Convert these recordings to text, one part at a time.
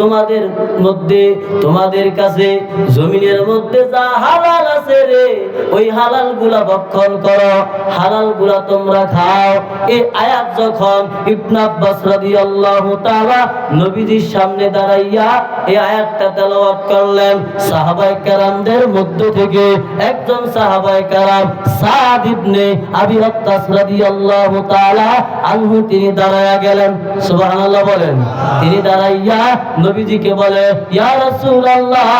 তোমাদের মধ্যে, তোমাদের কাছে জমিনের মধ্যে যা হালাল আছে রে, ওই হালালগুলা ভক্ষণ করো। হালালগুলা তোমরা খাও। এই আয়াত যখন ইবনে আব্বাস রাদিয়াল্লাহু তাআলা নবীজির সামনে দাঁড়াইয়া এই আয়াতটা তেলাওয়াত করলেন, সাহাবায়ে কেরামদের মধ্য থেকে একজন সাহাবায়ে কেরাম সাদ ইবনে আবি ওয়াক্কাস রাদিয়াল্লাহু তাআলা আনহু, তিনি দাঁড়ায়া গেলেন। সুবহানাল্লাহ বলেন, তিনি দাঁড়াইয়া নবীজিকে বলে, ইয়া রাসূলুল্লাহ,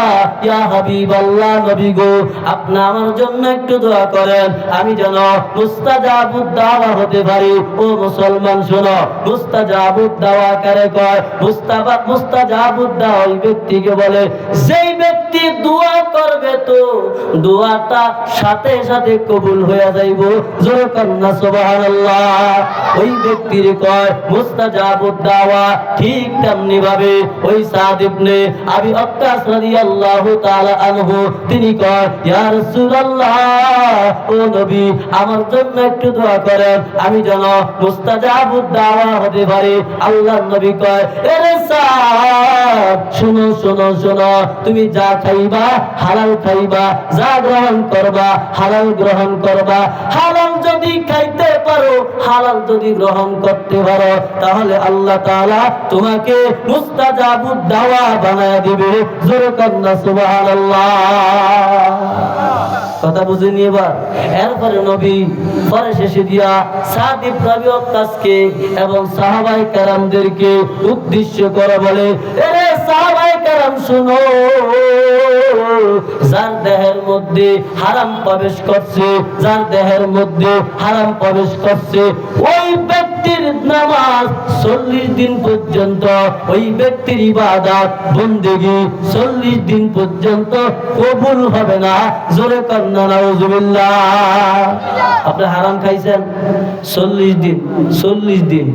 ইয়া হাবিবাল্লাহ নবী গো, আপনি আমার জন্য একটু দোয়া করেন। আমি যেন মুস্তাজাবুদ দাওয়া হতে পারি। ও মুসলমান, শোনো মুস্তাজাবুদ দাওয়া কারে কয়, মুস্তাবা মুস্তাজাবুদ দাওয়া ওই ব্যক্তিকে বলে, যেই ব্যক্তি দোয়া করবে তো দোয়াটা সাথে সাথে কবুল হয়ে যাইব। জোরে কন্যা, সুবহানাল্লাহ। ওই ব্যক্তির কয় মুস্তাজাবুদ দাওয়া ঠিক তেমনি ভাবে ওই আমার জন্য একটু দোয়া করেন। আমি যেন হতে পারি। নবী কয় শুনো শুনো শুনো, তুমি যা খাইবা, হালাল খাইবা, যা গ্রহণ করবা, হালাল গ্রহণ করবা। হালাল যদি পারো হালাল যদি গ্রহণ করতে পারো, তাহলে আল্লাহ তাআলা তোমাকে দাওয়া বানায় দিবে। কথা বুঝেনি এবার। এরপরে নবী পরে শেষে দিয়া এবং সাহাবাই কারামদেরকে উদ্দেশ্য করে বলে সাহাবাই কারাম, শুনো। যার দেহের মধ্যে হারাম প্রবেশ করছে, যার দেহের মধ্যে হারাম প্রবেশ করছে, ওই ব্যক্তির নামাজ চল্লিশ দিন পর্যন্ত, ওই ব্যক্তির ইবাদত বন্দেগি চল্লিশ দিন পর্যন্ত কবুল হবে না। জোরে কন্যা আপনি হারাম খাইছেন? চল্লিশ দিন চল্লিশ দিন।